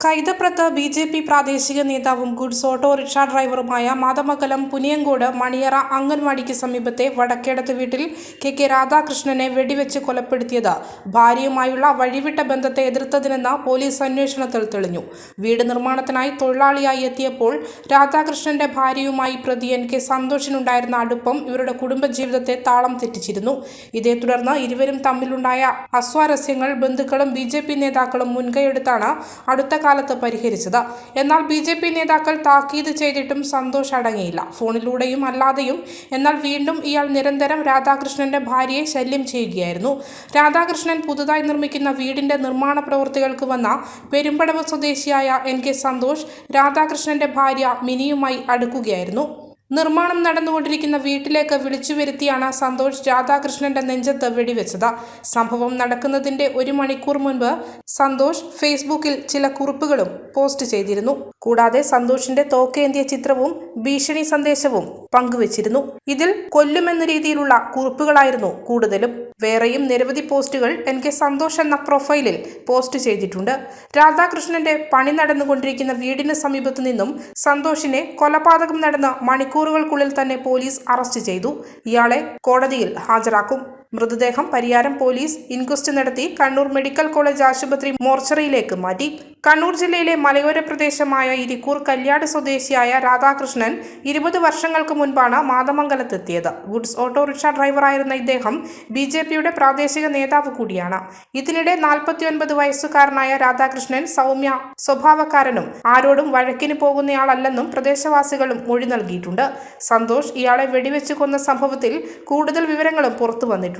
കൈതപ്രത്ത് B J P പ്രാദേശിക നേതാവും goods autorickshaw ഡ്രൈവറുമായ മാതമംഗലം പുനിയങ്കോട് മണിയറ അംഗൻവാടിക്ക് സമീപത്തെ വടക്കേടത്ത് വീട്ടിൽ കെ കെ രാധാകൃഷ്ണനെ വെടിവെച്ച് കൊലപ്പെടുത്തിയത്. ഭാര്യയുമായുള്ള വഴിവിട്ട ബന്ധത്തെ എതിർത്തതിനെന്ന് പോലീസ് അന്വേഷണത്തിൽ തെളിഞ്ഞു. വീട് നിർമ്മാണത്തിനായി തൊഴിലാളിയായി എത്തിയപ്പോൾ രാധാകൃഷ്ണന്റെ ഭാര്യയുമായി പ്രതി എൻ കെ സന്തോഷിനുണ്ടായിരുന്ന അടുപ്പം ഇവരുടെ കുടുംബജീവിതത്തെ താളം തെറ്റിച്ചിരുന്നു. ഇതേ തുടർന്ന് ഇരുവരും തമ്മിലുണ്ടായ അസ്വാരസ്യങ്ങൾ ബന്ധുക്കളും ബി നേതാക്കളും മുൻകൈയെടുത്താണ് അടുത്ത കാലത്ത് പരിഹരിച്ചത്. എന്നാൽ ബി ജെ പി നേതാക്കൾ താക്കീത് ചെയ്തിട്ടും സന്തോഷ് അടങ്ങിയില്ല. ഫോണിലൂടെയും അല്ലാതെയും. എന്നാൽ വീണ്ടും ഇയാൾ നിരന്തരം രാധാകൃഷ്ണന്റെ ഭാര്യയെ ശല്യം ചെയ്യുകയായിരുന്നു. രാധാകൃഷ്ണൻ പുതുതായി നിർമ്മിക്കുന്ന വീടിന്റെ നിർമ്മാണ പ്രവൃത്തികൾക്ക് വന്ന പെരുമ്പടവ് സ്വദേശിയായ എൻ കെ സന്തോഷ് രാധാകൃഷ്ണന്റെ ഭാര്യ മിനിയുമായി അടുക്കുകയായിരുന്നു. നിർമ്മാണം നടന്നുകൊണ്ടിരിക്കുന്ന വീട്ടിലേക്ക് വിളിച്ചു വരുത്തിയാണ് സന്തോഷ് രാധാകൃഷ്ണന്റെ നെഞ്ചത്ത് വെടിവെച്ചത്. സംഭവം നടക്കുന്നതിന്റെ ഒരു മണിക്കൂർ മുൻപ് സന്തോഷ് ഫേസ്ബുക്കിൽ ചില കുറിപ്പുകളും പോസ്റ്റ് ചെയ്തിരുന്നു. കൂടാതെ സന്തോഷിന്റെ തോക്കേന്തിയ ചിത്രവും ഭീഷണി സന്ദേശവും പങ്കുവച്ചിരുന്നു. ഇതിൽ കൊല്ലുമെന്ന രീതിയിലുള്ള കുറിപ്പുകളായിരുന്നു കൂടുതലും. വേറെയും നിരവധി പോസ്റ്റുകൾ എൻ കെ സന്തോഷ് എന്ന പ്രൊഫൈലിൽ പോസ്റ്റ് ചെയ്തിട്ടുണ്ട്. രാധാകൃഷ്ണന്റെ പണി നടന്നുകൊണ്ടിരിക്കുന്ന വീടിന് സമീപത്തു നിന്നും സന്തോഷിനെ കൊലപാതകം നടന്ന മണിക്കൂറുകൾക്കുള്ളിൽ തന്നെ പോലീസ് അറസ്റ്റ് ചെയ്തു. ഇയാളെ കോടതിയിൽ ഹാജരാക്കും. മൃതദേഹം പരിയാരം പോലീസ് ഇൻക്വസ്റ്റ് നടത്തി കണ്ണൂർ മെഡിക്കൽ കോളേജ് ആശുപത്രി മോർച്ചറിയിലേക്ക് മാറ്റി. കണ്ണൂർ ജില്ലയിലെ മലയോര പ്രദേശമായ ഇരിക്കൂർ കല്യാട് സ്വദേശിയായ രാധാകൃഷ്ണൻ ഇരുപത് വർഷങ്ങൾക്ക് മുൻപാണ് മാതമംഗലത്തെത്തിയത്. ഗുഡ്സ് ഓട്ടോറിക്ഷ ഡ്രൈവറായിരുന്ന ഇദ്ദേഹം ബി ജെ പിയുടെ പ്രാദേശിക നേതാവ് കൂടിയാണ്. ഇതിനിടെ നാൽപ്പത്തിയൊൻപത് വയസ്സുകാരനായ രാധാകൃഷ്ണൻ സൗമ്യ സ്വഭാവക്കാരനും ആരോടും വഴക്കിന് പോകുന്നയാളല്ലെന്നും പ്രദേശവാസികളും മൊഴി നൽകിയിട്ടുണ്ട്. സന്തോഷ് ഇയാളെ വെടിവെച്ചു കൊന്ന സംഭവത്തിൽ കൂടുതൽ വിവരങ്ങളും പുറത്തു വന്നിട്ടുണ്ട്.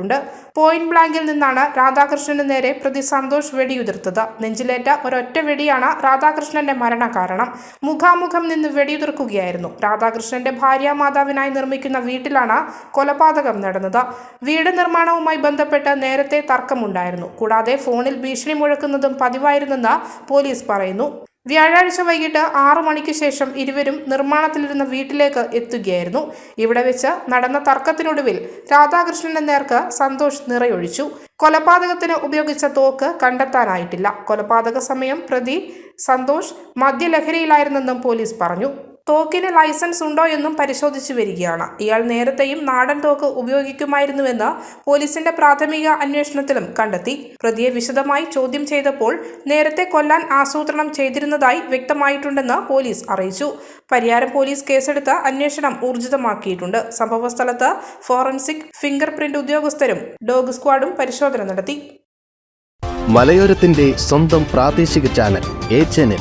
പോയിന്റ് ബ്ലാങ്കിൽ നിന്നാണ് രാധാകൃഷ്ണന് നേരെ പ്രതി സന്തോഷ് വെടിയുതിർത്തത്. നെഞ്ചിലേറ്റ ഒരൊറ്റ വെടിയാണ് രാധാകൃഷ്ണന്റെ മരണകാരണം. മുഖാമുഖം നിന്ന് വെടിയുതിർക്കുകയായിരുന്നു. രാധാകൃഷ്ണന്റെ ഭാര്യ മാതാവിനായി നിർമ്മിക്കുന്ന വീട്ടിലാണ് കൊലപാതകം നടന്നത്. വീട് നിർമ്മാണവുമായി ബന്ധപ്പെട്ട് നേരത്തെ തർക്കമുണ്ടായിരുന്നു. കൂടാതെ ഫോണിൽ ഭീഷണി മുഴക്കുന്നതും പതിവായിരുന്നെന്ന് പോലീസ് പറയുന്നു. വ്യാഴാഴ്ച വൈകിട്ട് ആറു മണിക്ക് ശേഷം ഇരുവരും നിർമ്മാണത്തിലിരുന്ന വീട്ടിലേക്ക് എത്തുകയായിരുന്നു. ഇവിടെ വെച്ച് നടന്ന തർക്കത്തിനൊടുവിൽ രാധാകൃഷ്ണന്റെ നേർക്ക് സന്തോഷ് നിറയൊഴിച്ചു. കൊലപാതകത്തിന് ഉപയോഗിച്ച തോക്ക് കണ്ടെത്താനായിട്ടില്ല. കൊലപാതക സമയം പ്രതി സന്തോഷ് മദ്യലഹരിയിലായിരുന്നെന്നും പോലീസ് പറഞ്ഞു. തോക്കിന് ലൈസൻസ് ഉണ്ടോ എന്നും പരിശോധിച്ചു വരികയാണ്. ഇയാൾ നേരത്തെയും നാടൻ തോക്ക് ഉപയോഗിക്കുമായിരുന്നുവെന്ന് പോലീസിന്റെ പ്രാഥമിക അന്വേഷണത്തിലും കണ്ടെത്തി. പ്രതിയെ വിശദമായി ചോദ്യം ചെയ്തപ്പോൾ നേരത്തെ കൊല്ലാൻ ആസൂത്രണം ചെയ്തിരുന്നതായി വ്യക്തമായിട്ടുണ്ടെന്ന് പോലീസ് അറിയിച്ചു. പരിയാരം പോലീസ് കേസെടുത്ത് അന്വേഷണം ഊർജിതമാക്കിയിട്ടുണ്ട്. സംഭവസ്ഥലത്ത് ഫോറൻസിക് ഫിംഗർ പ്രിന്റ് ഉദ്യോഗസ്ഥരും ഡോഗ് സ്ക്വാഡും പരിശോധന നടത്തി. മലയോരത്തിന്റെ സ്വന്തം പ്രാദേശിക ചാനൽ ചാനൽ.